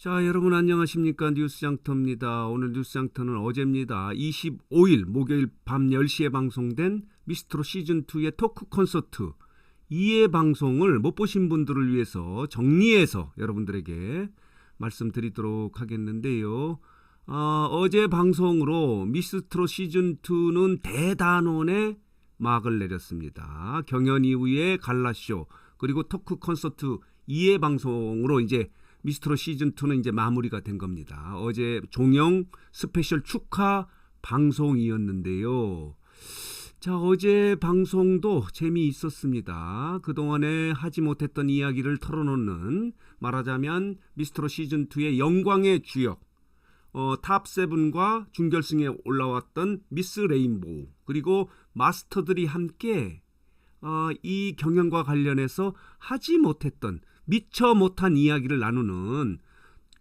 자, 여러분 안녕하십니까? 뉴스장터입니다. 오늘 뉴스장터는 어제입니다. 25일 목요일 밤 10시에 방송된 미스트로 시즌2의 토크 콘서트 2회 방송을 못 보신 분들을 위해서 정리해서 여러분들에게 말씀드리도록 하겠는데요. 아, 어제 방송으로 미스트로 시즌2는 대단원의 막을 내렸습니다. 경연 이후에 갈라쇼 그리고 토크 콘서트 2회 방송으로 이제 미스트로 시즌 2는 이제 마무리가 된 겁니다. 어제 종영 스페셜 축하 방송이었는데요. 자, 어제 방송도 재미있었습니다. 그동안에 하지 못했던 이야기를 털어놓는 말하자면 미스트로 시즌 2의 영광의 주역 어, 탑 세븐과 준결승에 올라왔던 미스 레인보우 그리고 마스터들이 함께 어, 이 경연과 관련해서 하지 못했던 미처 못한 이야기를 나누는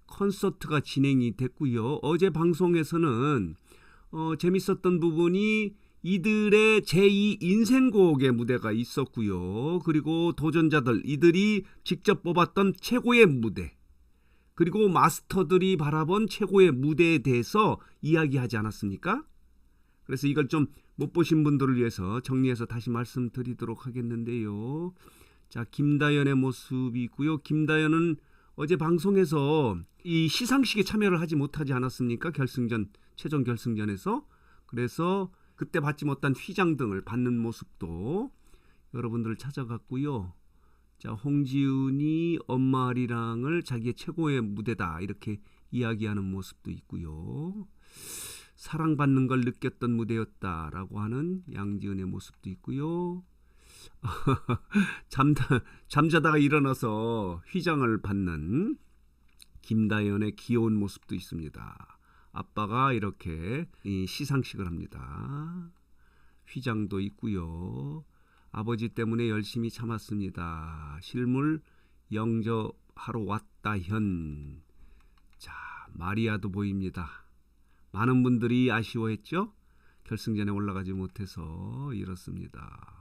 콘서트가 진행이 됐고요. 어제 방송에서는 어, 재밌었던 부분이 이들의 제2 인생곡의 무대가 있었고요. 그리고 도전자들 이들이 직접 뽑았던 최고의 무대 그리고 마스터들이 바라본 최고의 무대에 대해서 이야기하지 않았습니까? 그래서 이걸 좀 못 보신 분들을 위해서 정리해서 다시 말씀드리도록 하겠는데요. 자, 김다연의 모습이 있고요. 김다연은 어제 방송에서 이 시상식에 참여를 하지 못하지 않았습니까? 결승전, 최종 결승전에서. 그래서 그때 받지 못한 휘장 등을 받는 모습도 여러분들 찾아갔고요. 자, 홍지은이 엄마 아리랑을 자기의 최고의 무대다 이렇게 이야기하는 모습도 있고요. 사랑받는 걸 느꼈던 무대였다라고 하는 양지은의 모습도 있고요. 잠자, 잠자다가 일어나서 휘장을 받는 김다연의 귀여운 모습도 있습니다. 아빠가 이렇게 시상식을 합니다. 휘장도 있고요. 아버지 때문에 열심히 참았습니다. 실물 영접하러 왔다 현. 자, 마리아도 보입니다. 많은 분들이 아쉬워했죠? 결승전에 올라가지 못해서 이렇습니다.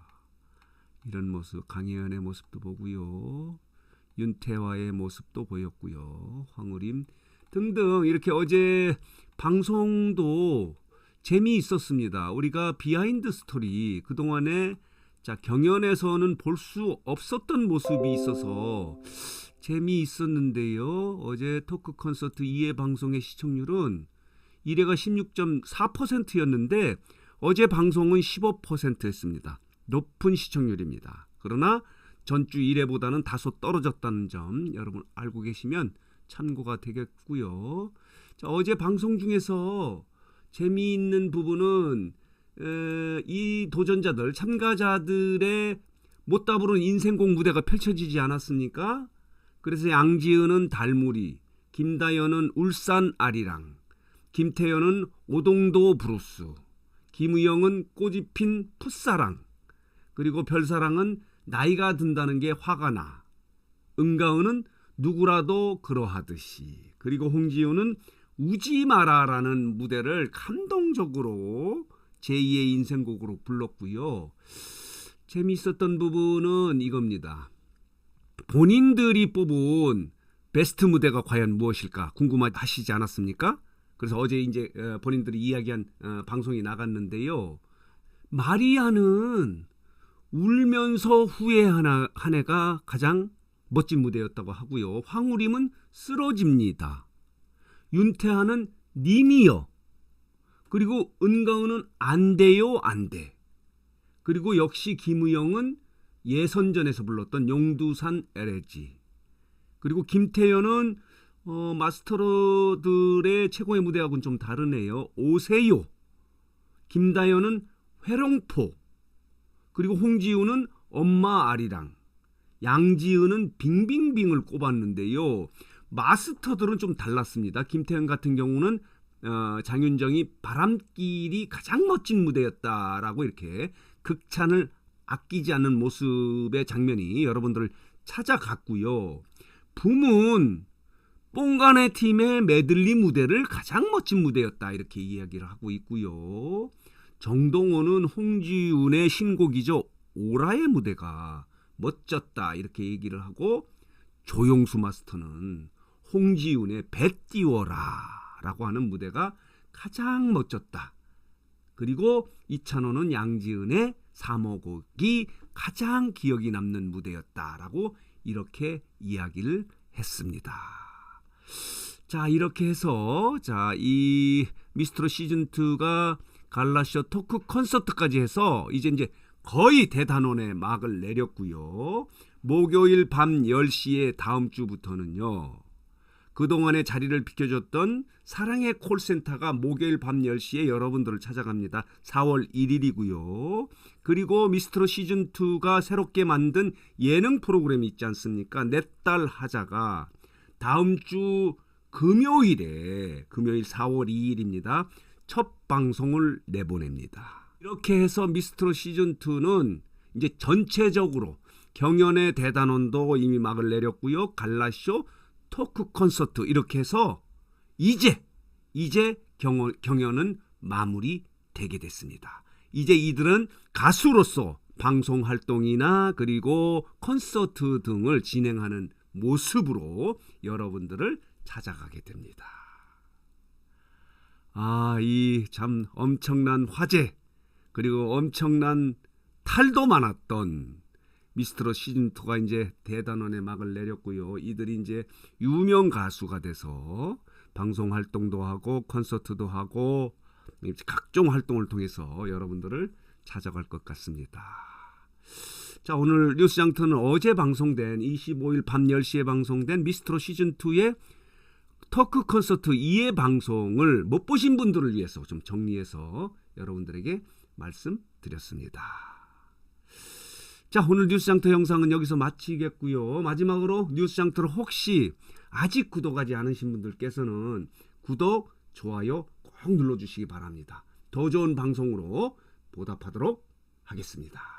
이런 모습, 강혜연의 모습도 보고요. 윤태화의 모습도 보였고요. 황우림 등등 이렇게 어제 방송도 재미있었습니다. 우리가 비하인드 스토리 그동안에 자, 경연에서는 볼 수 없었던 모습이 있어서 재미있었는데요. 어제 토크 콘서트 2회 방송의 시청률은 1회가 16.4%였는데 어제 방송은 15%였습니다. 높은 시청률입니다. 그러나 전주 1회보다는 다소 떨어졌다는 점 여러분 알고 계시면 참고가 되겠고요. 자, 어제 방송 중에서 재미있는 부분은 에, 이 도전자들 참가자들의 못다 부른 인생곡 무대가 펼쳐지지 않았습니까? 그래서 양지은은 달무리, 김다연은 울산 아리랑, 김태연은 오동도 브루스, 꽃이 핀 풋사랑, 그리고 별사랑은 나이가 든다는 게 화가 나. 은가은은 누구라도 그러하듯이. 그리고 홍지우는 우지 마라라는 무대를 감동적으로 제2의 인생곡으로 불렀고요. 재미있었던 부분은 이겁니다. 본인들이 뽑은 베스트 무대가 과연 무엇일까 궁금하시지 않았습니까? 그래서 어제 이제 어, 본인들이 이야기한 어, 방송이 나갔는데요. 마리아는 울면서 후회하나 한 해가 가장 멋진 무대였다고 하고요. 황우림은 쓰러집니다. 윤태하는 님이여. 그리고 은가은은 안 돼요, 안 돼. 그리고 역시 김우영은 예선전에서 불렀던 용두산 LG. 그리고 김태현은 어, 마스터들의 최고의 무대하고는 좀 다르네요. 오세요. 김다현은 회롱포. 그리고 홍지우는 엄마 아리랑, 양지은은 빙빙빙을 꼽았는데요. 마스터들은 좀 달랐습니다. 김태현 같은 경우는 어, 장윤정이 바람길이 가장 멋진 무대였다라고 이렇게 극찬을 아끼지 않는 모습의 장면이 여러분들을 찾아갔고요. 붐은 뽕간의 팀의 메들리 무대를 가장 멋진 무대였다 이렇게 이야기를 하고 있고요. 정동원은 홍지훈의 신곡이죠. 오라의 무대가 멋졌다 이렇게 얘기를 하고 조용수 마스터는 홍지윤의 배 띄워라 라고 하는 무대가 가장 멋졌다. 그리고 이찬호는 양지은의 사모곡이 가장 기억이 남는 무대였다라고 이렇게 이야기를 했습니다. 자, 이렇게 해서 자, 이 미스트로 시즌 2가 갈라쇼 토크 콘서트까지 해서 이제 이제 거의 대단원의 막을 내렸고요. 목요일 밤 10시에 다음 주부터는요. 그동안에 자리를 비켜줬던 사랑의 콜센터가 목요일 밤 10시에 여러분들을 찾아갑니다. 4월 1일이고요. 그리고 미스트로 시즌 2가 새롭게 만든 예능 프로그램이 있지 않습니까? 내 딸 하자가 다음 주 금요일에 금요일 4월 2일입니다. 첫 방송을 내보냅니다. 이렇게 해서 미스트로 시즌 2는 이제 전체적으로 경연의 대단원도 이미 막을 내렸고요. 갈라쇼 토크 콘서트 이렇게 해서 이제 이제 경연, 경연은 마무리되게 됐습니다. 이제 이들은 가수로서 방송 활동이나 그리고 콘서트 등을 진행하는 모습으로 여러분들을 찾아가게 됩니다. 아, 이 참 엄청난 화제 그리고 엄청난 탈도 많았던 미스트로 시즌 2가 이제 대단원의 막을 내렸고요. 이들이 이제 유명 가수가 돼서 방송 활동도 하고 콘서트도 하고 각종 활동을 통해서 여러분들을 찾아갈 것 같습니다. 자, 오늘 뉴스 장터는 어제 방송된 25일 밤 10시에 방송된 미스트로 시즌 2의 터크 콘서트 2의 방송을 못 보신 분들을 위해서 좀 정리해서 여러분들에게 말씀드렸습니다. 자, 오늘 뉴스장터 영상은 여기서 마치겠고요. 마지막으로 뉴스장터를 혹시 아직 구독하지 않으신 분들께서는 구독, 좋아요 꼭 눌러주시기 바랍니다. 더 좋은 방송으로 보답하도록 하겠습니다.